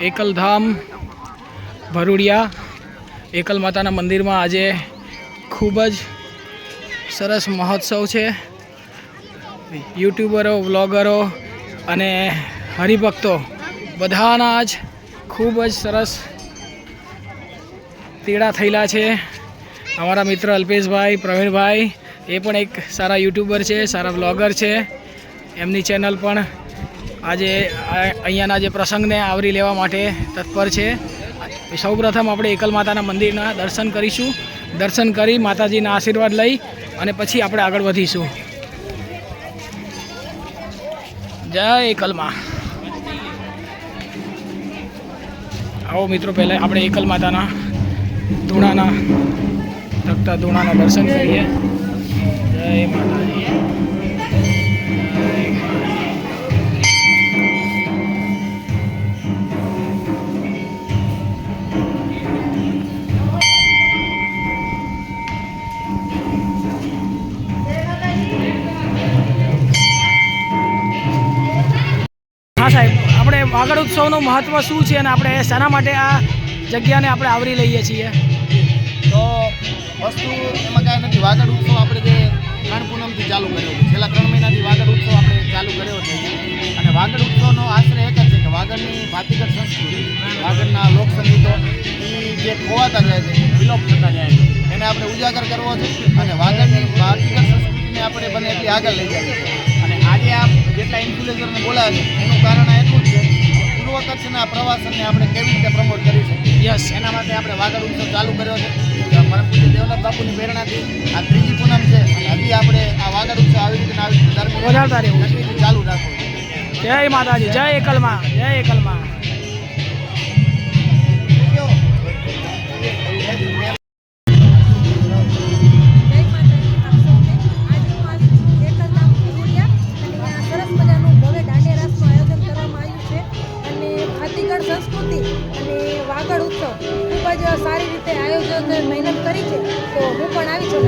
એકલધામ, ભરૂડિયા, એકલ માતાના મંદિરમાં આજે ખૂબ જ સરસ મહોત્સવ છે. યુટ્યુબરો, વ્લોગરો અને હરિભક્તો બધાના જ ખૂબ જ સરસ તેડા થયેલા છે. અમારા મિત્ર અલ્પેશભાઈ, પ્રવીણભાઈ એ પણ એક સારા યુટ્યુબર છે, સારા વ્લોગર છે. એમની ચેનલ પણ આજે અહીંયાના જે પ્રસંગને આવરી લેવા માટે તત્પર છે. સૌપ્રથમ આપણે એકલ માતાના મંદિરના દર્શન કરીશું. દર્શન કરી માતાજીના આશીર્વાદ લઈ અને પછી આપણે આગળ વધીશું. જય એકલમાં. આવો મિત્રો, પહેલાં આપણે એકલ માતાના ધૂણાના, ધકતા ધૂણાના દર્શન કરીએ. જય માતાજી. હા, સાહેબ. આપણે વાગડ ઉત્સવનું મહત્ત્વ શું છે અને આપણે શાના માટે આ જગ્યાને આપણે આવરી લઈએ છીએ? તો વસ્તુ એમાં કાંઈ નથી. વાગડ ઉત્સવ આપણે જે ત્રણ પૂનમથી ચાલુ કર્યો છે. છેલ્લા ત્રણ મહિનાથી વાગડ ઉત્સવ આપણે ચાલુ કર્યો છે. અને વાગડ ઉત્સવનો આશ્રય એક જ છે કે વાગડની ભાતીગળ સંસ્કૃતિ, વાગડના લોકસંગીતો એ જે ખોવાતા જાય છે વિલોપ થતા જાય છે, એને આપણે ઉજાગર કરવો છે અને વાગડની ભાતીગળ સંસ્કૃતિને આપણે બને એટલી આગળ લઈ છે અને આજે આ જેટલા ઇન્ફ્લુએન્સરને બોલાવે છે એનું કારણ એટલું જ છે પૂર્વ કચ્છના પ્રવાસનને આપણે કેવી રીતે પ્રમોટ કરી શકીએ. યસ એના માટે આપણે વાગડ ઉત્સવ ચાલુ કર્યો છે. પરમ પૂજ્ય દેવનાથ બાપુની પ્રેરણાથી આ ત્રીજી પૂનમ છે. અને હજી આપણે આ વાગડ ઉત્સવ આવી રીતે આવી રીતે ધાર્મિક વધારતા રહેવું ચાલુ રાખવું જય માતાજી જય એકલમાં જય એકલમાં. અને વાગડ ઉત્સવ ખૂબ જ સારી રીતે આયોજન મહેનત કરી છે. તો હું પણ આવી છું